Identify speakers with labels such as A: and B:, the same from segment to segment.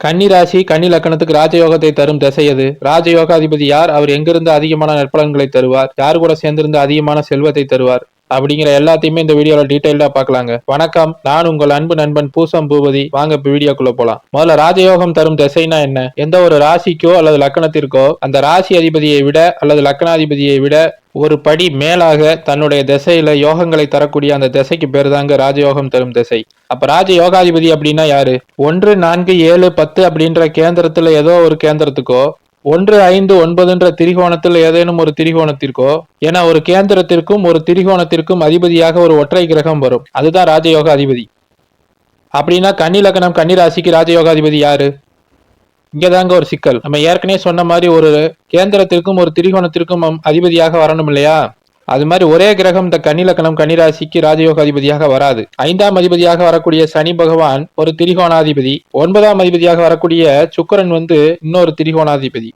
A: கன்னி ராசி கன்னி லக்கணத்துக்கு ராஜயோகத்தை தரும் திசை எது? ராஜயோகாதிபதி யார்? அவர் எங்கிருந்து அதிகமான நற்பலன்களை தருவார்? யார் கூட சேர்ந்திருந்து அதிகமான செல்வத்தை தருவார்? அப்படிங்கிற எல்லாத்தையுமே இந்த வீடியோல டீடைல்டா பார்க்கலாங்க. வணக்கம். நான் உங்கள் அன்பு நண்பன் பூசம் பூபதி. வாங்க இப்ப வீடியோக்குள்ள போலாம். முதல்ல ராஜயோகம் தரும் திசைனா என்ன? எந்த ஒரு ராசிக்கோ அல்லது லக்கணத்திற்கோ அந்த ராசி அதிபதியை விட அல்லது லக்கணாதிபதியை விட ஒரு படி மேலாக தன்னுடைய திசையில யோகங்களை தரக்கூடிய அந்த திசைக்கு பேர் தாங்க ராஜயோகம் தரும் திசை. அப்ப ராஜ யோகாதிபதி அப்படின்னா யாரு? ஒன்று நான்கு ஏழு பத்து அப்படின்ற கேந்திரத்துல ஏதோ ஒரு கேந்திரத்துக்கோ ஒன்று ஐந்து ஒன்பதுன்ற திரிகோணத்தில் ஏதேனும் ஒரு திரிகோணத்திற்கோ ஏன்னா ஒரு கேந்திரத்திற்கும் ஒரு திரிகோணத்திற்கும் அதிபதியாக ஒரு ஒற்றை கிரகம் வரும். அதுதான் ராஜயோக அதிபதி. அப்படின்னா கன்னி லக்னம் கன்னி ராசிக்கு ராஜயோகாதிபதி யாரு? இங்கதாங்க ஒரு சிக்கல். நம்ம ஏற்கனவே சொன்ன மாதிரி ஒரு கேந்திரத்திற்கும் ஒரு திரிகோணத்திற்கும் அதிபதியாக வரணும் இல்லையா? அது மாதிரி ஒரே கிரகம் இந்த கன்னிலக்கணம் கன்னிராசிக்கு ராஜயோக அதிபதியாக வராது. ஐந்தாம் அதிபதியாக வரக்கூடிய சனி பகவான் ஒரு திரிகோணாதிபதி. ஒன்பதாம் அதிபதியாக வரக்கூடிய சுக்கிரன் வந்து இன்னொரு திரிகோணாதிபதி.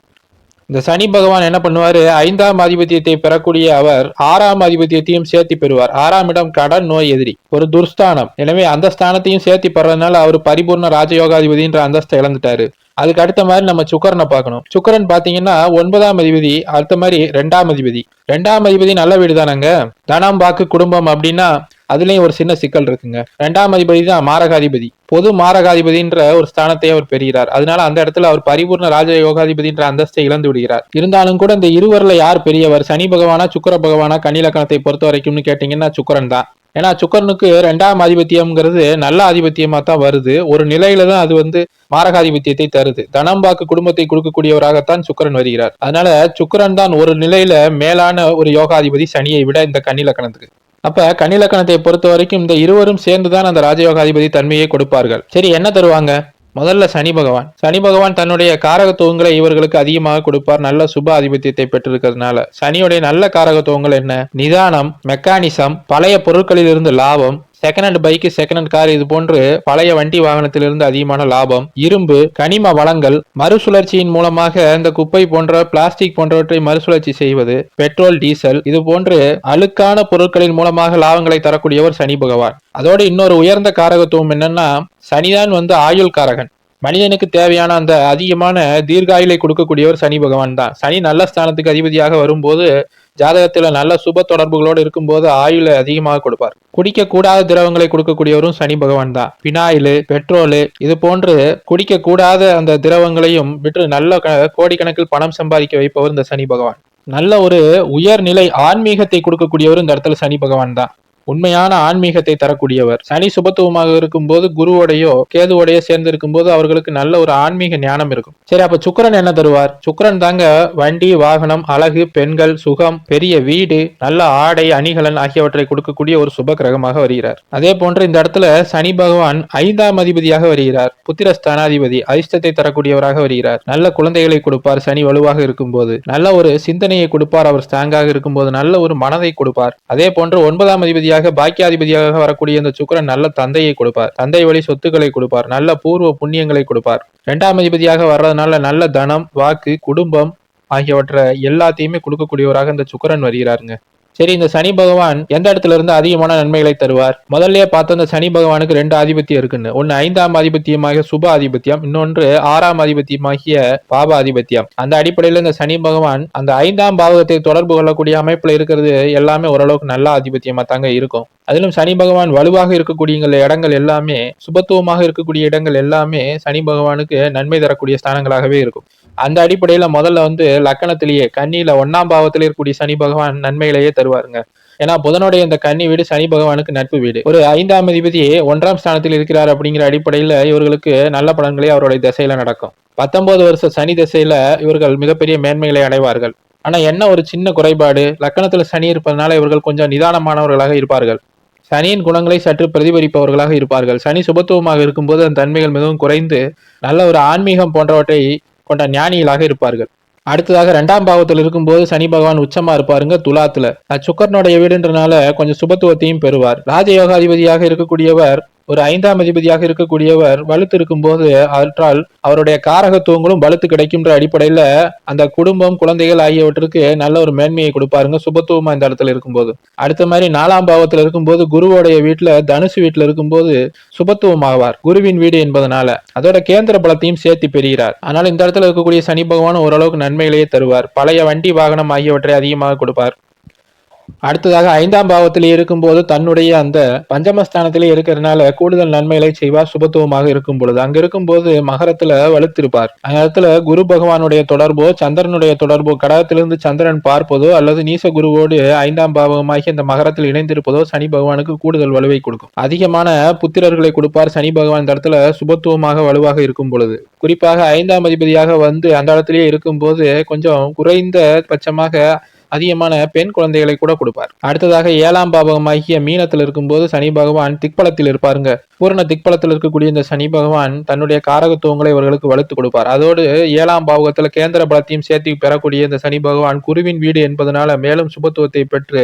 A: இந்த சனி பகவான் என்ன பண்ணுவாரு? ஐந்தாம் ஆதிபத்தியத்தை பெறக்கூடிய அவர் ஆறாம் ஆதிபத்தியத்தையும் சேர்த்து பெறுவார். ஆறாம் இடம் கடன் நோய் எதிரி. ஒரு துர்ஸ்தானம். எனவே அந்த ஸ்தானத்தையும் சேர்த்து பெறதுனால அவர் பரிபூர்ண ராஜயோகாதிபதின்ற அந்தஸ்தை இழந்துட்டாரு. அதுக்கு அடுத்த மாதிரி நம்ம சுக்கரனை பார்க்கணும். சுக்கரன் பாத்தீங்கன்னா ஒன்பதாம் அதிபதி அடுத்த மாதிரி ரெண்டாம் அதிபதி. ரெண்டாம் அதிபதி நல்ல வீடு தானங்க தனம் பாக்கு குடும்பம் அப்படின்னா அதுலயும் ஒரு சின்ன சிக்கல் இருக்குங்க. ரெண்டாம் அதிபதி தான் மாரகாதிபதி. பொது மாரகாதிபதின்ற ஒரு ஸ்தானத்தை அவர் பெறுகிறார். அதனால அந்த இடத்துல அவர் பரிபூர்ண ராஜ யோகாதிபதின்ற அந்தஸ்தை இழந்து விடுகிறார். இருந்தாலும் கூட இந்த இருவரில் யார் பெரியவர்? சனி பகவானா சுக்கர பகவானா கன்னிலக்கணத்தை பொறுத்த வரைக்கும்னு கேட்டீங்கன்னா சுக்கரன் தான். ஏன்னா சுக்கரனுக்கு ரெண்டாம் ஆதிபத்தியம்ங்கிறது நல்ல ஆதிபத்தியமா தான் வருது. ஒரு நிலையில தான் அது வந்து மாரகாதிபத்தியத்தை தருது. தனம் வாக்கு குடும்பத்தை கொடுக்கக்கூடியவராகத்தான் சுக்கரன் வருகிறார். அதனால சுக்கரன் தான் ஒரு நிலையில மேலான ஒரு யோகாதிபதி சனியை விட இந்த கன்னிலக்கணத்துக்கு. அப்ப கன்னிலக்கணத்தை பொறுத்த வரைக்கும் இந்த இருவரும் சேர்ந்துதான் அந்த ராஜயோகாதிபதி தன்மையை கொடுப்பார்கள். சரி என்ன தருவாங்க? முதல்ல சனி பகவான். சனி பகவான் தன்னுடைய காரகத்துவங்களை இவர்களுக்கு அதிகமாக கொடுப்பார். நல்ல சுப ஆதிபத்தியத்தை பெற்றிருக்கிறதுனால. சனியுடைய நல்ல காரகத்துவங்கள் என்ன? நிதானம் மெக்கானிசம் பழைய பொருட்களில் இருந்து லாபம் second hand bike second hand car இது போன்று பழைய வண்டி வாகனத்திலிருந்து அதிகமான லாபம். இரும்பு கனிம வளங்கள் மறுசுழற்சியின் மூலமாக இந்த குப்பை போன்ற பிளாஸ்டிக் போன்றவற்றை மறுசுழற்சி செய்வது பெட்ரோல் டீசல் இது போன்று அழுக்கான பொருட்களின் மூலமாக லாபங்களை தரக்கூடியவர் சனி பகவான். அதோடு இன்னொரு உயர்ந்த காரகத்துவம் என்னன்னா சனிதான் வந்து ஆயுள் காரகன். மனிதனுக்கு தேவையான அந்த அதிகமான தீர்காயிலை கொடுக்கக்கூடியவர் சனி பகவான் தான். சனி நல்ல ஸ்தானத்துக்கு அதிபதியாக வரும்போது ஜாதகத்தில் நல்ல சுப தொடர்புகளோடு இருக்கும்போது ஆயுளை அதிகமாக கொடுப்பார். குடிக்க கூடாத திரவங்களை கொடுக்கக்கூடியவரும் சனி பகவான் தான். பினாயிலு பெட்ரோலு இது போன்று குடிக்க கூடாத அந்த திரவங்களையும் விட்டு நல்ல க- கோடிக்கணக்கில் பணம் சம்பாதிக்க வைப்பவர் இந்த சனி பகவான். நல்ல ஒரு உயர்நிலை ஆன்மீகத்தை கொடுக்கக்கூடியவர் இந்த இடத்துல சனி பகவான் தான். உண்மையான ஆன்மீகத்தை தரக்கூடியவர். சனி சுபத்துவமாக இருக்கும்போது குருவோடையோ கேதுவோடையோ சேர்ந்து இருக்கும்போது அவர்களுக்கு நல்ல ஒரு ஆன்மீக ஞானம் இருக்கும். சரி அப்ப சுக்கரன் என்ன தருவார்? சுக்கரன் தாங்க வண்டி வாகனம் அழகு பெண்கள் சுகம் பெரிய வீடு நல்ல ஆடை அணிகலன் ஆகியவற்றை கொடுக்கக்கூடிய ஒரு சுப கிரகமாக வருகிறார். அதே போன்று இந்த இடத்துல சனி பகவான் ஐந்தாம் அதிபதியாக வருகிறார். புத்திர ஸ்தானாதிபதி அதிர்ஷ்டத்தை தரக்கூடியவராக வருகிறார். நல்ல குழந்தைகளை கொடுப்பார் சனி வலுவாக இருக்கும்போது. நல்ல ஒரு சிந்தனையை கொடுப்பார். அவர் ஸ்ட்ராங்காக இருக்கும்போது நல்ல ஒரு மனதை கொடுப்பார். அதே போன்று ஒன்பதாம் அதிபதியாக பாக்கியாதிபதியாக வரக்கூடிய இந்த சுக்கரன் நல்ல தந்தையை கொடுப்பார். தந்தை வழி சொத்துக்களை கொடுப்பார். நல்ல பூர்வ புண்ணியங்களை கொடுப்பார். இரண்டாம் அதிபதியாக வர்றதுனால நல்ல தனம் வாக்கு குடும்பம் ஆகியவற்றை எல்லாத்தையுமே கொடுக்கக்கூடியவராக இந்த சுக்கரன் வருகிறாருங்க. சரி இந்த சனி பகவான் எந்த இடத்துல இருந்து அதிகமான நன்மைகளை தருவார்? முதல்லயே பார்த்த இந்த சனி பகவானுக்கு ரெண்டு ஆதிபத்தியம் இருக்குன்னு. ஒன்னு ஐந்தாம் ஆதிபத்தியமாக சுப ஆதிபத்தியம் இன்னொன்று ஆறாம் ஆதிபத்தியமாகிய பாப ஆதிபத்தியம். அந்த அடிப்படையில் இந்த சனி பகவான் அந்த ஐந்தாம் பாவகத்தை தொடர்பு கொள்ளக்கூடிய அமைப்புல இருக்கிறது எல்லாமே ஓரளவுக்கு நல்ல ஆதிபத்தியமா தாங்க இருக்கும். அதிலும் சனி பகவான் வலுவாக இருக்கக்கூடிய இடங்கள் எல்லாமே சுபத்துவமாக இருக்கக்கூடிய இடங்கள் எல்லாமே சனி பகவானுக்கு நன்மை தரக்கூடிய ஸ்தானங்களாகவே இருக்கும். அந்த அடிப்படையில முதல்ல வந்து லக்கணத்திலேயே கன்னியில ஒன்னாம் பாவத்தில் இருக்கக்கூடிய சனி பகவான் நன்மைகளையே தருவாருங்க. ஏன்னா புதனுடைய இந்த கன்னி வீடு சனி பகவானுக்கு நட்பு வீடு. ஒரு ஐந்தாம் அதிபதி ஒன்றாம் ஸ்தானத்தில் இருக்கிறார் அப்படிங்கிற அடிப்படையில இவர்களுக்கு நல்ல பலன்களே அவருடைய திசையில நடக்கும். பத்தொன்பது வருஷ சனி திசையில இவர்கள் மிகப்பெரிய மேன்மைகளை அடைவார்கள். ஆனா என்ன ஒரு சின்ன குறைபாடு? லக்கணத்துல சனி இருப்பதனால இவர்கள் கொஞ்சம் நிதானமானவர்களாக இருப்பார்கள். சனியின் குணங்களை சற்று பிரதிபலிப்பவர்களாக இருப்பார்கள். சனி சுபத்துவமாக இருக்கும்போது அந்த தன்மைகள் மிகவும் குறைந்து நல்ல ஒரு ஆன்மீகம் போன்றவற்றை கொண்ட ஞானிகளாக இருப்பார்கள். அடுத்ததாக ரெண்டாம் பாவத்தில் இருக்கும்போது சனி பகவான் உச்சமா இருப்பாருங்க துலாத்துல. சுக்கரனுடைய வீடுன்றனால கொஞ்சம் சுபத்துவத்தையும் பெறுவார். ராஜயோகாதிபதியாக இருக்கக்கூடியவர் ஒரு ஐந்தாம் அதிபதியாக இருக்கக்கூடியவர் வலுத்து இருக்கும்போது அவற்றால் அவருடைய காரகத்துவங்களும் வலுத்து கிடைக்கின்ற அடிப்படையில அந்த குடும்பம் குழந்தைகள் ஆகியவற்றுக்கு நல்ல ஒரு மேன்மையை கொடுப்பாருங்க. சுபத்துவமா இந்த இடத்துல இருக்கும்போது. அடுத்த மாதிரி நாலாம் பாவத்துல இருக்கும்போது குருவோடைய வீட்டுல தனுசு வீட்டுல இருக்கும்போது சுபத்துவம் ஆவார் குருவின் வீடு என்பதனால. அதோட கேந்திர பலத்தையும் சேர்த்து பெறுகிறார். ஆனால் இந்த இடத்துல இருக்கக்கூடிய சனி பகவான் ஓரளவுக்கு நன்மைகளையே தருவார். பழைய வண்டி வாகனம் ஆகியவற்றை அதிகமாக கொடுப்பார். அடுத்ததாக ஐந்தாம் பாவத்திலே இருக்கும்போது தன்னுடைய அந்த பஞ்சமஸ்தானத்திலே இருக்கிறதுனால கூடுதல் நன்மைகளை செய்வார் சுபத்துவமாக இருக்கும் பொழுது அங்க இருக்கும்போது மகரத்துல வலுத்திருப்பார். அந்த இடத்துல குரு பகவானுடைய தொடர்போ சந்திரனுடைய தொடர்போ கடகத்திலிருந்து சந்திரன் பார்ப்பதோ அல்லது நீச குருவோடு ஐந்தாம் பாவமாகி அந்த மகரத்தில் இணைந்திருப்பதோ சனி பகவானுக்கு கூடுதல் வலுவை கொடுக்கும். அதிகமான புத்திரர்களை கொடுப்பார் சனி பகவான் இந்த இடத்துல சுபத்துவமாக வலுவாக இருக்கும் பொழுது குறிப்பாக ஐந்தாம் அதிபதியாக வந்து அந்த இடத்திலேயே இருக்கும்போது கொஞ்சம் குறைந்த பட்சமாக அதிகமான பெண் குழந்தைகளை கூட கொடுப்பார். அடுத்ததாக ஏழாம் பாவகமாகிய மீனத்தில் இருக்கும்போது சனி பகவான் திக்பலத்தில் இருப்பாருங்க. பூரண திக்பலத்தில் இருக்கக்கூடிய இந்த சனி பகவான் தன்னுடைய காரகத்துவங்களை இவர்களுக்கு வலுத்து கொடுப்பார். அதோடு ஏழாம் பாவகத்தில் கேந்திர பலத்தையும் சேர்த்து பெறக்கூடிய இந்த சனி பகவான் குருவின் வீடு என்பதனால மேலும் சுபத்துவத்தை பெற்று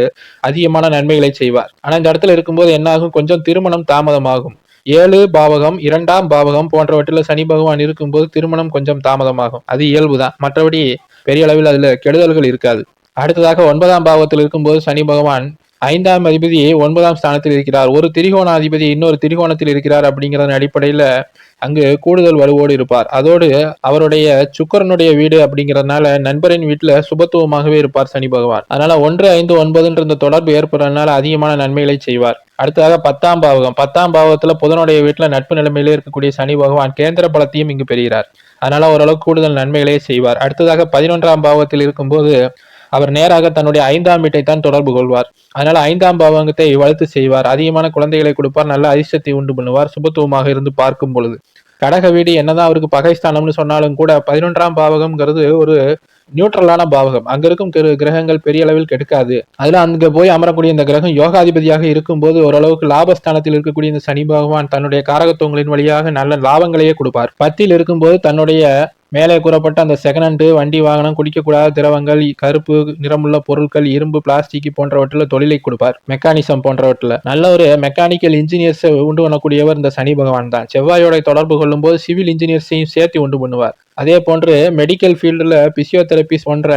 A: அதிகமான நன்மைகளை செய்வார். ஆனால் இந்த இடத்துல இருக்கும்போது என்னாகும்? கொஞ்சம் திருமணம் தாமதமாகும். ஏழு பாவகம் இரண்டாம் பாவகம் போன்றவற்றில் சனி பகவான் இருக்கும்போது திருமணம் கொஞ்சம் தாமதமாகும். அது இயல்புதான். மற்றபடி பெரிய அளவில் அதுல கெடுதல்கள் இருக்காது. அடுத்ததாக ஒன்பதாம் பாவத்தில் இருக்கும்போது சனி பகவான் ஐந்தாம் அதிபதி ஒன்பதாம் ஸ்தானத்தில் இருக்கிறார். ஒரு திரிகோண அதிபதி இன்னொரு திரிகோணத்தில் இருக்கிறார் அப்படிங்கிறதன் அடிப்படையில் அங்கு கூடுதல் வலுவோடு இருப்பார். அதோடு அவருடைய சுக்கரனுடைய வீடு அப்படிங்கிறதுனால நண்பரின் வீட்டில் சுபத்துவமாகவே இருப்பார் சனி பகவான். அதனால ஒன்று ஐந்து ஒன்பதுன்ற இந்த தொடர்பு ஏற்படுறதுனால அதிகமான நன்மைகளை செய்வார். அடுத்ததாக பத்தாம் பாவகம் பத்தாம் பாவத்தில் புதனுடைய வீட்டில் நட்பு நிலைமையிலே இருக்கக்கூடிய சனி பகவான் கேந்திர பலத்தையும் இங்கு பெறுகிறார். அதனால ஓரளவுக்கு கூடுதல் நன்மைகளை செய்வார். அடுத்ததாக பதினொன்றாம் பாவத்தில் இருக்கும்போது அவர் நேராக தன்னுடைய ஐந்தாம் வீட்டை தான் தொடர்பு கொள்வார். அதனால ஐந்தாம் பாவகத்தை வளர்த்து செய்வார். அதிகமான குழந்தைகளை கொடுப்பார். நல்ல அதிர்ஷ்டத்தை உண்டு பண்ணுவார். சுபத்துவமாக இருந்து பார்க்கும் பொழுது. கடக வீடு என்னதான் அவருக்கு பகைஸ்தானம்னு சொன்னாலும் கூட பதினொன்றாம் பாவகம்ங்கிறது ஒரு நியூட்ரலான பாவகம். அங்க இருக்கும் கிரகங்கள் பெரிய அளவில் கெடுக்காது. அதுல அங்க போய் அமரக்கூடிய இந்த கிரகம் யோகாதிபதியாக இருக்கும்போது ஓரளவுக்கு லாபஸ்தானத்தில் இருக்கக்கூடிய இந்த சனி பகவான் தன்னுடைய காரகத்துவங்களின் வழியாக நல்ல லாபங்களையே கொடுப்பார். பத்தில் இருக்கும்போது தன்னுடைய மேலே கூறப்பட்ட அந்த செகண்ட் ஹேண்டு வண்டி வாகனம் குடிக்கக்கூடாத திரவங்கள் கருப்பு நிறமுள்ள பொருட்கள் இரும்பு பிளாஸ்டிக் போன்றவற்றில் தொழிலை கொடுப்பார். மெக்கானிசம் போன்றவற்றில். நல்ல ஒரு மெக்கானிக்கல் இன்ஜினியர்ஸ் உண்டு பண்ணக்கூடியவர் இந்த சனி பகவான் தான். செவ்வாயோட தொடர்பு கொள்ளும் போது சிவில் இன்ஜினியர்ஸையும் சேர்த்து உண்டு பண்ணுவார். அதே போன்று மெடிக்கல் ஃபீல்டில் பிசியோதெரபிஸ் போன்ற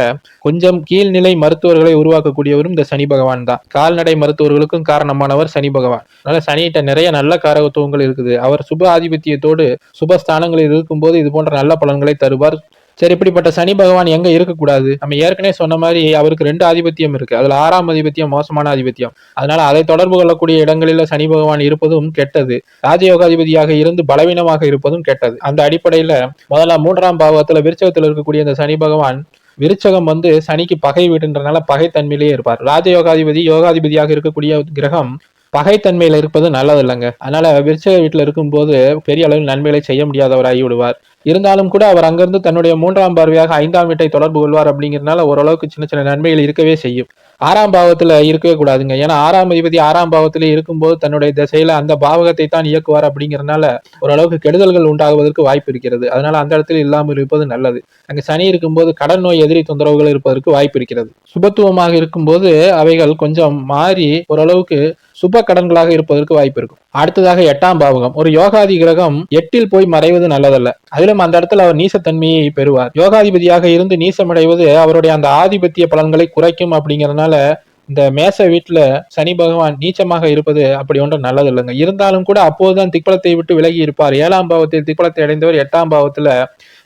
A: கொஞ்சம் கீழ்நிலை மருத்துவர்களை உருவாக்கக்கூடியவரும் இந்த சனி பகவான் தான். கால்நடை மருத்துவர்களுக்கும் காரணமானவர் சனி பகவான். அதனால சனிகிட்ட நிறைய நல்ல காரகத்துவங்கள் இருக்குது. அவர் சுப ஆதிபத்தியத்தோடு சுபஸ்தானங்களில் இருக்கும்போது இது போன்ற நல்ல பலன்களை தருவார். சரி இப்படிப்பட்ட சனி பகவான் எங்க இருக்கக்கூடாது? நம்ம ஏற்கனவே சொன்ன மாதிரி அவருக்கு ரெண்டு ஆதிபத்தியம் இருக்கு. அதுல ஆறாம் ஆதிபத்தியம் மோசமான ஆதிபத்தியம். அதனால அதை தொடர்பு கொள்ளக்கூடிய இடங்களில் சனி பகவான் இருப்பதும் கெட்டது. ராஜயோகாதிபதியாக இருந்து பலவீனமாக இருப்பதும் கெட்டது. அந்த அடிப்படையில முதல்ல மூன்றாம் பாவத்துல விருச்சகத்தில் இருக்கக்கூடிய அந்த சனி பகவான் விருச்சகம் வந்து சனிக்கு பகை வீடுன்றனால பகைத்தன்மையிலேயே இருப்பார். ராஜயோகாதிபதி யோகாதிபதியாக இருக்கக்கூடிய கிரகம் பகைத்தன்மையில இருப்பது நல்லது இல்லைங்க அதனால விருச்சக வீட்டுல இருக்கும்போது பெரிய அளவில் நன்மைகளை செய்ய முடியாதவராகி விடுவார். இருந்தாலும் கூட அவர் அங்கிருந்து தன்னுடைய மூன்றாம் பார்வையாக ஐந்தாம் வீட்டை தொடர்பு கொள்வார் அப்படிங்கிறதுனால ஓரளவுக்கு சின்ன சின்ன நன்மைகள் இருக்கவே செய்யும். ஆறாம் பாவத்தில் இருக்கவே கூடாதுங்க. ஏன்னா ஆறாம் அதிபதி ஆறாம் பாவத்தில் இருக்கும்போது தன்னுடைய திசையில அந்த பாவகத்தை தான் இயக்குவார் அப்படிங்கிறனால ஓரளவுக்கு கெடுதல்கள் உண்டாகுவதற்கு வாய்ப்பு இருக்கிறது. அதனால அந்த இடத்துல இல்லாமல் இருப்பது நல்லது. அங்க சனி இருக்கும்போது கடன் நோய் எதிரி தொந்தரவுகள் இருப்பதற்கு வாய்ப்பு இருக்கிறது. சுபத்துவமாக இருக்கும்போது அவைகள் கொஞ்சம் மாறி ஓரளவுக்கு சுப கடன்களாக இருப்பதற்கு வாய்ப்பு இருக்கும். அடுத்ததாக எட்டாம் பாவகம். ஒரு யோகாதி கிரகம் எட்டில் போய் மறைவது நல்லதல்ல. அதிலும் அந்த இடத்துல அவர் நீசத்தன்மையை பெறுவார். யோகாதிபதியாக இருந்து நீசமடைவது அவருடைய அந்த ஆதிபத்திய பலன்களை குறைக்கும் அப்படிங்கறதுனால இந்த மேச வீட்டுல சனி பகவான் நீச்சமாக இருப்பது அப்படி ஒன்றும் நல்லது இல்லைங்க இருந்தாலும் கூட அப்போதுதான் திக்பலத்தை விட்டு விலகி இருப்பார். ஏழாம் பாவத்தில் திக்பலத்தை அடைந்தவர் எட்டாம் பாவத்துல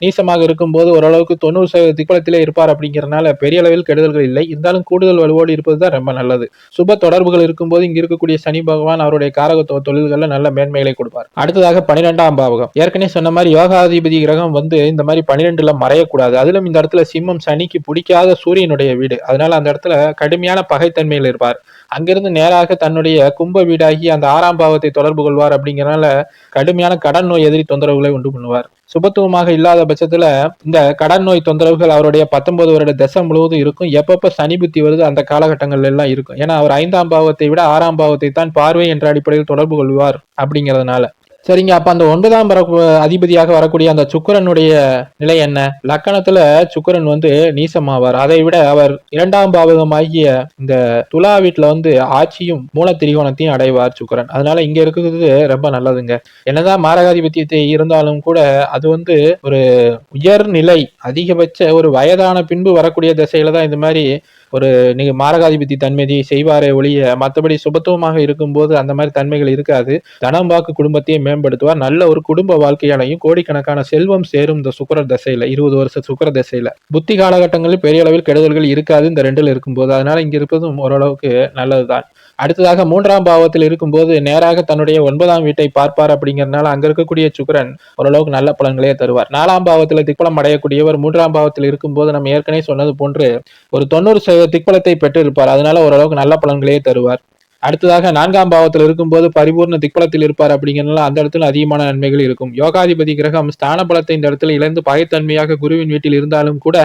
A: நீசமாக இருக்கும்போது ஓரளவுக்கு தொண்ணூறு சதவீத திக்பலத்திலே இருப்பார் அப்படிங்கிறனால பெரிய அளவில் கெடுதல்கள் இல்லை. இருந்தாலும் கூடுதல் வலுவோடு இருப்பது தான் ரொம்ப நல்லது. சுப தொடர்புகள் இருக்கும்போது இங்க இருக்கக்கூடிய சனி பகவான் அவருடைய காரகத்துவ தொழில்களில் நல்ல மேன்மைகளை கொடுப்பார். அடுத்ததாக பனிரெண்டாம் பாவகம். ஏற்கனவே சொன்ன மாதிரி யோகாதிபதி கிரகம் வந்து இந்த மாதிரி பனிரெண்டுல மறையக்கூடாது. அதிலும் இந்த இடத்துல சிம்மம் சனிக்கு பிடிக்காத சூரியனுடைய வீடு. அதனால அந்த இடத்துல கடுமையான பகை பகைத்தன்மையில் இருப்பார். அங்கிருந்து நேராக தன்னுடைய கும்ப வீடாகி அந்த ஆறாம் பாவத்தை தொடர்பு கொள்வார் அப்படிங்கிறனால கடுமையான கடன் நோய் எதிரி தொந்தரவுகளை உண்டு பண்ணுவார். சுபத்துவமாக இல்லாத பட்சத்துல இந்த கடன் நோய் தொந்தரவுகள் அவருடைய பத்தொன்பது வருட தசை முழுவதும் இருக்கும். எப்பப்ப சனி புத்தி வருது அந்த காலகட்டங்கள்ல எல்லாம் இருக்கும். ஏன்னா அவர் ஐந்தாம் பாவத்தை விட ஆறாம் பாவத்தை தான் பார்வை என்ற அடிப்படையில் தொடர்பு கொள்வார் அப்படிங்கிறதுனால. சரிங்க அப்ப அந்த ஒன்பதாம் பர அதிபதியாக வரக்கூடிய அந்த சுக்கரனுடைய நிலை என்ன? லக்கணத்துல சுக்கிரன் வந்து நீசமாவார். அதை விட அவர் இரண்டாம் பாவகமாகிய இந்த துலா வீட்டுல வந்து ஆட்சியும் மூல திரிகோணத்தையும் அடைவார் சுக்கிரன். அதனால இங்க இருக்கிறது ரொம்ப நல்லதுங்க. என்னதான் மாரகாதிபத்தியத்தை இருந்தாலும் கூட அது வந்து ஒரு உயர்நிலை அதிகபட்ச ஒரு வயதான பின்பு வரக்கூடிய திசையில தான் இந்த மாதிரி ஒரு நீங்க மாரகாதிபதி தன்மையை செய்வாரே ஒழிய மற்றபடி சுபத்துவமாக இருக்கும்போது அந்த மாதிரி தன்மைகள் இருக்காது. தனம் வாக்கு குடும்பத்தையே மேம்படுத்துவார். நல்ல ஒரு குடும்ப வாழ்க்கையாலையும் கோடிக்கணக்கான செல்வம் சேரும் இந்த சுக்கர தசையில இருபது வருஷ சுக்கர தசையில. புத்தி காலகட்டங்களில் பெரிய அளவில் கெடுதல்கள் இருக்காது இந்த ரெண்டுல இருக்கும்போது. அதனால இங்க இருப்பதும் ஓரளவுக்கு நல்லதுதான். அடுத்ததாக மூன்றாம் பாவத்தில் இருக்கும்போது நேராக தன்னுடைய ஒன்பதாம் வீட்டை பார்ப்பார் அப்படிங்கறதுனால அங்க இருக்கக்கூடிய சுக்கரன் ஓரளவுக்கு நல்ல பலன்களே தருவார். நாலாம் பாவத்தில் திக்பலம் அடையக்கூடியவர் மூன்றாம் பாவத்தில் இருக்கும்போது நம்ம ஏற்கனவே சொன்னது போன்று ஒரு தொண்ணூறு சதவீத திக்பலத்தை பெற்று இருப்பார் அதனால ஓரளவுக்கு நல்ல பலன்களே தருவார். அடுத்ததாக நான்காம் பாவத்தில் இருக்கும்போது பரிபூர்ண திக்பலத்தில் இருப்பார் அப்படிங்கிறதுனால அந்த இடத்துல அதிகமான நன்மைகள் இருக்கும். யோகாதிபதி கிரகம் ஸ்தான பலத்தை இந்த இடத்துல இழந்து பகைத்தன்மையாக குருவின் வீட்டில் இருந்தாலும் கூட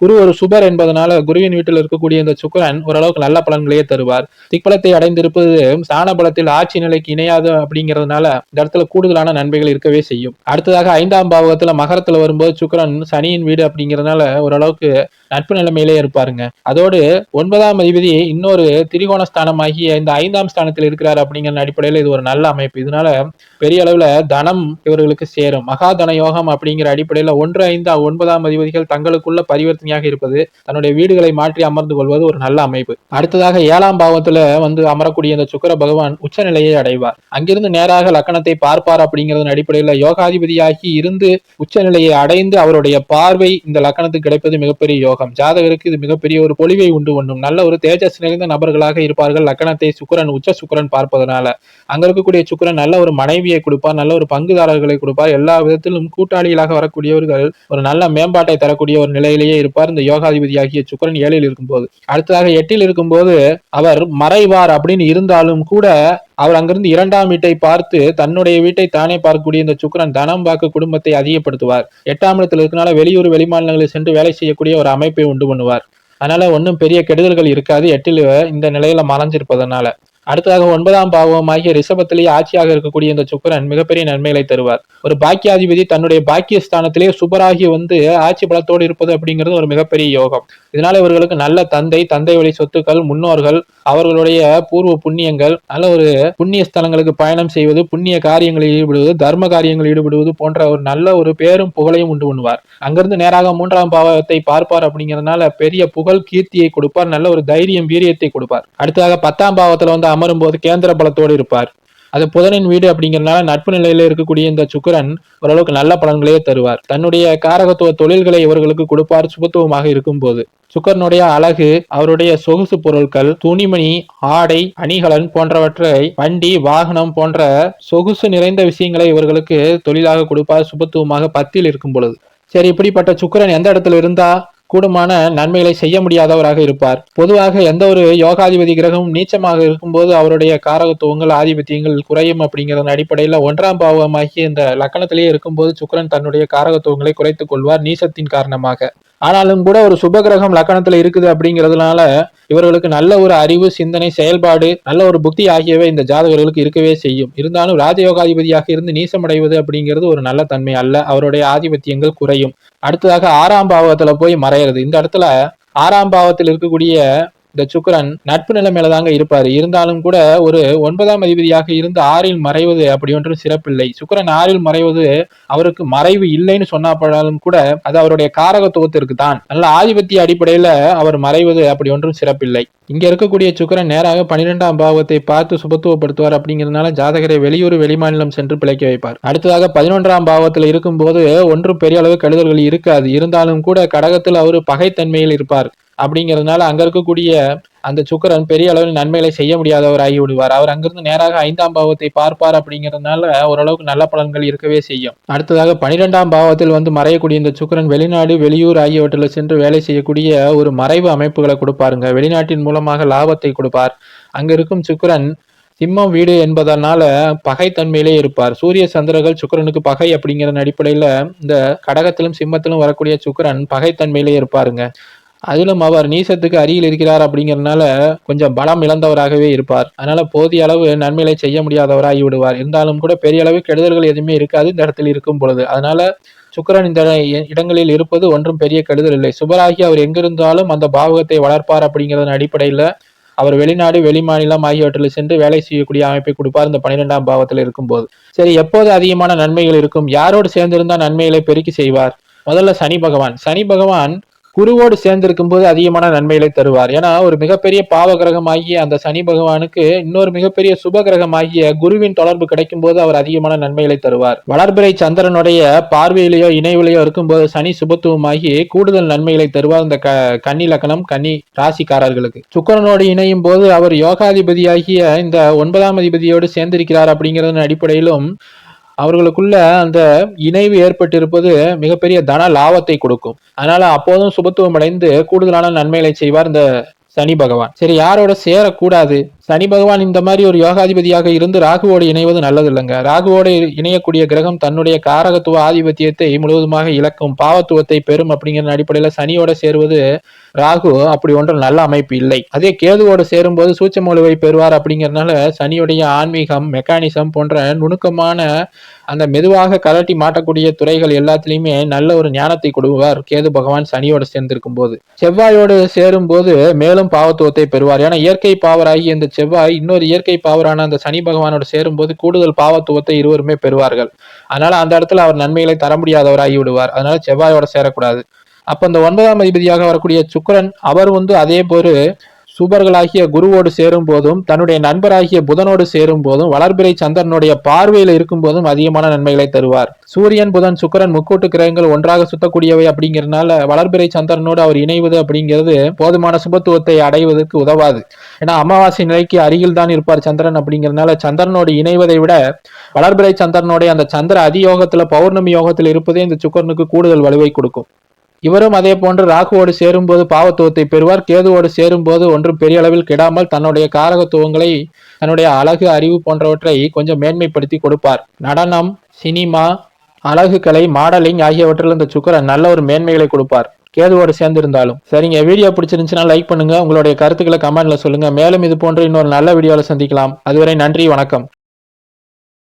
A: குரு ஒரு சுபர் என்பதனால குருவின் வீட்டில் இருக்கக்கூடிய இந்த சுக்கரன் ஓரளவுக்கு நல்ல பலன்களையே தருவார். திக்பலத்தை அடைந்திருப்பது ஸ்தான பலத்தில் ஆட்சி நிலைக்கு இணையாது அப்படிங்கிறதுனால இந்த இடத்துல கூடுதலான நன்மைகள் இருக்கவே செய்யும். அடுத்ததாக ஐந்தாம் பாவகத்துல மகரத்துல வரும்போது சுக்கரன் சனியின் வீடு அப்படிங்கிறதுனால ஓரளவுக்கு நட்பு நிலைமையிலே இருப்பாருங்க. அதோடு ஒன்பதாம் அதிபதி இன்னொரு திரிகோண ஸ்தானமாகிய இந்த ஐந்தாம் ஸ்தானத்தில் இருக்கிறார் அப்படிங்கிற அடிப்படையில் இது ஒரு நல்ல அமைப்பு. இதனால பெரிய அளவில் தனம் இவர்களுக்கு சேரும். மகாதன யோகம் அப்படிங்கிற அடிப்படையில் ஒன்று ஐந்து ஒன்பதாம் அதிபதிகள் தங்களுக்குள்ள பரிவர்த்தனையாக இருப்பது தன்னுடைய வீடுகளை மாற்றி அமர்ந்து கொள்வது ஒரு நல்ல அமைப்பு. அடுத்ததாக ஏழாம் பாவத்துல வந்து அமரக்கூடிய இந்த சுக்கிர பகவான் உச்சநிலையை அடைவார். அங்கிருந்து நேராக லக்கணத்தை பார்ப்பார் அப்படிங்கிறதன் அடிப்படையில் யோகாதிபதியாகி இருந்து உச்சநிலையை அடைந்து அவருடைய பார்வை இந்த லக்கணத்துக்கு கிடைப்பது மிகப்பெரிய யோகம். ஜாதகருக்கு இது மிகப்பெரிய ஒரு பொலிவை உண்டு பண்ணும் நல்ல ஒரு தேஜஸ் நிறைந்த நபர்களாக இருப்பார்கள். லக்கணத்தை சுக்கரன் உச்ச சுக்கிரன் பார்ப்பதனால. அங்க இருக்கக்கூடிய சுக்கிரன் நல்ல ஒரு மனைவியை கொடுப்பார் நல்ல ஒரு பங்குதாரர்களை கொடுப்பார். எல்லா விதத்திலும் கூட்டாளிகளாக வரக்கூடியவர்கள் ஒரு நல்ல மேம்பாட்டை தரக்கூடிய ஒரு நிலையிலேயே இருப்பார். இந்த யோகாதிபதியாகிய சுக்கிரன் ஏழில் இருக்கும்போது. அடுத்ததாக எட்டில் இருக்கும்போது அவர் மறைவார் அப்படின்னு இருந்தாலும் கூட அவர் அங்கிருந்து இரண்டாம் வீட்டை பார்த்து தன்னுடைய வீட்டை தானே பார்க்கக்கூடிய இந்த சுக்கிரன் தனம் வாக்கு குடும்பத்தை அதிகப்படுத்துவார். எட்டாம் இடத்துல இருக்கனால வெளியூர் வெளிமாநிலங்களில் சென்று வேலை செய்யக்கூடிய ஒரு அமைப்பை உண்டு பண்ணுவார். அதனால ஒன்றும் பெரிய கெடுதல்கள் இருக்காது. எட்டில் இந்த நிலையில மறைஞ்சிருப்பதனால. அடுத்ததாக ஒன்பதாம் பாவமாகிய ரிஷபத்திலேயே ஆட்சியாக இருக்கக்கூடிய இந்த சுக்கரன் மிகப்பெரிய நன்மைகளை தருவார். ஒரு பாக்கியாதிபதி தன்னுடைய பாக்கிய ஸ்தானத்திலே சுபராகி வந்து ஆட்சி பலத்தோடு இருப்பது அப்படிங்கிறது ஒரு மிகப்பெரிய யோகம். இதனால இவர்களுக்கு நல்ல தந்தை தந்தை வழி சொத்துக்கள் முன்னோர்கள் அவர்களுடைய பூர்வ புண்ணியங்கள் நல்ல ஒரு புண்ணிய ஸ்தலங்களுக்கு பயணம் செய்வது புண்ணிய காரியங்களில் ஈடுபடுவது தர்ம காரியங்களில் ஈடுபடுவது போன்ற ஒரு நல்ல ஒரு பேரும் புகழையும் உண்டு பண்ணுவார். அங்கிருந்து நேராக மூன்றாம் பாவத்தை பார்ப்பார் அப்படிங்கிறதுனால பெரிய புகழ் கீர்த்தியை கொடுப்பார் நல்ல ஒரு தைரியம் வீரியத்தை கொடுப்பார். அடுத்ததாக பத்தாம் பாவத்துல வந்து அமரும் போது கேந்திர பலத்தோடு இருப்பார். அது புதனின் வீடு அப்படிங்கிறனால நட்பு நிலையில இருக்கக்கூடிய இந்த சுக்கரன் ஓரளவுக்கு நல்ல பலன்களையே தருவார். தன்னுடைய காரகத்துவ தொழில்களை இவர்களுக்கு கொடுப்பார் சுபத்துவமாக இருக்கும் போது சுக்கரனுடைய அழகு அவருடைய சொகுசு பொருட்கள் துணிமணி ஆடை அணிகலன் போன்றவற்றை வண்டி வாகனம் போன்ற சொகுசு நிறைந்த விஷயங்களை இவர்களுக்கு தொழிலாக கொடுப்பார் சுபத்துவமாக பத்தியில் இருக்கும் பொழுது. சரி இப்படிப்பட்ட சுக்கரன் எந்த இடத்துல இருந்தா? கூடுமான நன்மைகளை செய்ய முடியாதவராக இருப்பார். பொதுவாக எந்த ஒரு யோகாதிபதி கிரகமும் நீச்சமாக இருக்கும்போது அவருடைய காரகத்துவங்கள் ஆதிபத்தியங்கள் குறையும் அப்படிங்கிறதன் அடிப்படையில் ஒன்றாம் பாவமாகிய இந்த லக்கணத்திலேயே இருக்கும்போது சுக்கரன் தன்னுடைய காரகத்துவங்களை குறைத்துக் கொள்வார் நீசத்தின் காரணமாக. ஆனாலும் கூட ஒரு சுபகிரகம் லக்கணத்துல இருக்குது அப்படிங்கிறதுனால இவர்களுக்கு நல்ல ஒரு அறிவு சிந்தனை செயல்பாடு நல்ல ஒரு புத்தி ஆகியவை இந்த ஜாதகர்களுக்கு இருக்கவே செய்யும். இருந்தாலும் ராஜயோகாதிபதியாக இருந்து நீசமடைவது அப்படிங்கிறது ஒரு நல்ல தன்மை அல்ல. அவருடைய ஆதிபத்தியங்கள் குறையும். அடுத்ததாக ஆறாம் பாவத்துல போய் மறையிறது. இந்த இடத்துல ஆறாம் பாவத்தில் இருக்கக்கூடிய இந்த சுக்கரன் நட்பு நிலைமையில தாங்க இருப்பாரு. இருந்தாலும் கூட ஒரு ஒன்பதாம் அதிபதியாக இருந்து ஆறில் மறைவது அப்படி ஒன்றும் சிறப்பில்லை. சுக்கரன் ஆறில் மறைவது அவருக்கு மறைவு இல்லைன்னு சொன்னாப்படாலும் கூட அது அவருடைய காரகத்துவத்திற்கு தான். நல்ல ஆதிபத்திய அடிப்படையில அவர் மறைவது அப்படி ஒன்றும் சிறப்பில்லை. இங்க இருக்கக்கூடிய சுக்கரன் நேராக பன்னிரெண்டாம் பாவத்தை பார்த்து சுபத்துவப்படுத்துவார் அப்படிங்கிறதுனால ஜாதகரை வெளியூர் வெளிமாநிலம் சென்று பிழைக்க வைப்பார். அடுத்ததாக பதினொன்றாம் பாவத்தில் இருக்கும்போது ஒன்றும் பெரிய அளவு கெடுதல்கள் இருக்காது. இருந்தாலும் கூட கடகத்தில் அவர் பகைத்தன்மையில் இருப்பார். அப்படிங்கிறதுனால அங்க இருக்கக்கூடிய அந்த சுக்கிரன் பெரிய அளவில் நன்மைகளை செய்ய முடியாதவர் ஆகி விடுவார். அவர் அங்கிருந்து நேராக ஐந்தாம் பாவத்தை பார்ப்பார் அப்படிங்கிறதுனால ஓரளவுக்கு நல்ல பலன்கள் இருக்கவே செய்யும். அடுத்ததாக பனிரெண்டாம் பாவத்தில் வந்து மறையக்கூடிய இந்த சுக்கிரன் வெளிநாடு வெளியூர் ஆகியவற்றில் சென்று வேலை செய்யக்கூடிய ஒரு மறைவு அமைப்புகளை கொடுப்பாருங்க. வெளிநாட்டின் மூலமாக லாபத்தை கொடுப்பார். அங்க இருக்கும் சுக்கிரன் சிம்மம் வீடு என்பதனால பகைத்தன்மையிலே இருப்பார். சூரிய சந்திரர்கள் சுக்கிரனுக்கு பகை அப்படிங்கிற அடிப்படையில இந்த கடகத்திலும் சிம்மத்திலும் வரக்கூடிய சுக்கிரன் பகைத்தன்மையிலே இருப்பாருங்க. அதிலும் அவர் நீசத்துக்கு அருகில் இருக்கிறார் அப்படிங்கறதுனால கொஞ்சம் பலம் இழந்தவராகவே இருப்பார். அதனால போதிய அளவு நன்மைகளை செய்ய முடியாதவராகி விடுவார். இருந்தாலும் கூட பெரிய அளவு கெடுதல்கள் எதுவுமே இருக்காது இந்த இடத்தில் இருக்கும் பொழுது. அதனால சுக்கரன் இந்த இடங்களில் இருப்பது ஒன்றும் பெரிய கெடுதல் இல்லை. சுபராகி அவர் எங்கிருந்தாலும் அந்த பாவகத்தை வளர்ப்பார் அப்படிங்கிறதன் அடிப்படையில் அவர் வெளிநாடு வெளிமாநிலம் ஆகியவற்றில் சென்று வேலை செய்யக்கூடிய அமைப்பை கொடுப்பார் இந்த பன்னிரெண்டாம் பாவத்தில் இருக்கும்போது. சரி எப்போது அதிகமான நன்மைகள் இருக்கும்? யாரோடு சேர்ந்திருந்தா நன்மைகளை பெருக்கி செய்வார்? முதல்ல சனி பகவான். சனி பகவான் குருவோடு சேர்ந்திருக்கும் போது அதிகமான நன்மைகளை தருவார். ஏன்னா ஒரு மிகப்பெரிய பாவ கிரகமாகிய அந்த சனி பகவானுக்கு இன்னொரு மிகப்பெரிய சுப கிரகமாகிய குருவின் தொடர்பு கிடைக்கும் போது அவர் அதிகமான நன்மைகளை தருவார். வளர்பிறை சந்திரனுடைய பார்வையிலேயோ இணைவிலையோ இருக்கும்போது சனி சுபத்துவமாகி கூடுதல் நன்மைகளை தருவார் இந்த க கன்னி லக்கணம் கன்னி ராசிக்காரர்களுக்கு. சுக்கரனோடு இணையும் போது அவர் யோகாதிபதியாகிய இந்த ஒன்பதாம் அதிபதியோடு சேர்ந்திருக்கிறார் அப்படிங்கிறதன் அடிப்படையிலும் அவர்களுக்குள்ள அந்த இணைவு ஏற்பட்டிருப்பது மிகப்பெரிய தன லாபத்தை கொடுக்கும். அதனால அப்போதும் சுபத்துவம் அடைந்து கூடுதலான நன்மைகளை செய்வார் இந்த சனி பகவான். சரி யாரோட சேரக்கூடாது? சனி பகவான் இந்த மாதிரி ஒரு யோகாதிபதியாக இருந்து ராகுவோடு இணைவது நல்லது இல்லைங்க ராகுவோடு இணையக்கூடிய கிரகம் தன்னுடைய காரகத்துவ ஆதிபத்தியத்தை முழுவதுமாக இழக்கும் பாவத்துவத்தை பெறும் அப்படிங்கிற அடிப்படையில் சனியோட சேருவது ராகு அப்படி ஒன்றும் நல்ல அமைப்பு இல்லை. அதே கேதுவோடு சேரும்போது சூச்சமொழிவை பெறுவார் அப்படிங்கிறனால சனியுடைய ஆன்மீகம் மெக்கானிசம் போன்ற நுணுக்கமான அந்த மெதுவாக கலட்டி மாட்டக்கூடிய துறைகள் எல்லாத்துலேயுமே நல்ல ஒரு ஞானத்தை கொடுவார் கேது பகவான் சனியோடு சேர்ந்திருக்கும் போது செவ்வாயோடு சேரும் போது மேலும் பாவத்துவத்தை பெறுவார். ஏன்னா இயற்கை பாவராகி இந்த செவ்வாய் இன்னொரு இயற்கை பாவரான அந்த சனி பகவானோடு சேரும்போது கூடுதல் பாவத்துவத்தை இருவருமே பெறுவார்கள். அதனால அந்த இடத்துல அவர் நன்மைகளை தர முடியாதவராகி விடுவார். அதனால செவ்வாயோட சேரக்கூடாது. அப்ப இந்த ஒன்பதாம் அதிபதியாக வரக்கூடிய சுக்கரன் அவர் வந்து அதே போரு சூபர்களாகிய குருவோடு சேரும் போதும் தன்னுடைய நண்பராகிய புதனோடு சேரும் போதும் வளர்பிறை சந்திரனுடைய பார்வையில் இருக்கும் போதும் அதிகமான நன்மைகளை தருவார். சூரியன் புதன் சுக்கரன் முக்கூட்டு கிரகங்கள் ஒன்றாக சுத்தக்கூடியவை அப்படிங்கிறதுனால வளர்பிறை சந்திரனோடு அவர் இணைவது அப்படிங்கிறது போதுமான சுபத்துவத்தை அடைவதற்கு உதவாது. ஏன்னா அமாவாசை நிலைக்கு அருகில் தான் இருப்பார் சந்திரன் அப்படிங்கிறதுனால சந்திரனோடு இணைவதை விட வளர்பிறை சந்திரனுடைய அந்த சந்திர அதியோகத்துல பௌர்ணமி யோகத்தில் இருப்பதே இந்த சுக்கரனுக்கு கூடுதல் வலுவை கொடுக்கும். இவரும் அதே போன்று ராகுவோடு சேரும்போது பாவத்துவத்தை பெறுவார். கேதுவோடு சேரும்போது ஒன்றும் பெரிய அளவில் கிடாமல் தன்னுடைய காரகத்துவங்களை தன்னுடைய அழகு அறிவு போன்றவற்றை கொஞ்சம் மேன்மைப்படுத்தி கொடுப்பார். நடனம் சினிமா அழகு கலை மாடலிங் ஆகியவற்றில் இந்த சுக்கரன் நல்ல ஒரு மேன்மைகளை கொடுப்பார். கேதுவோடு சேர்ந்திருந்தாலும். சரிங்க வீடியோ பிடிச்சிருந்துச்சுன்னா லைக் பண்ணுங்க. உங்களுடைய கருத்துக்களை கமெண்ட்ல சொல்லுங்க. மேலும் இது போன்ற இன்னொரு நல்ல வீடியோவில் சந்திக்கலாம். அதுவரை நன்றி வணக்கம்.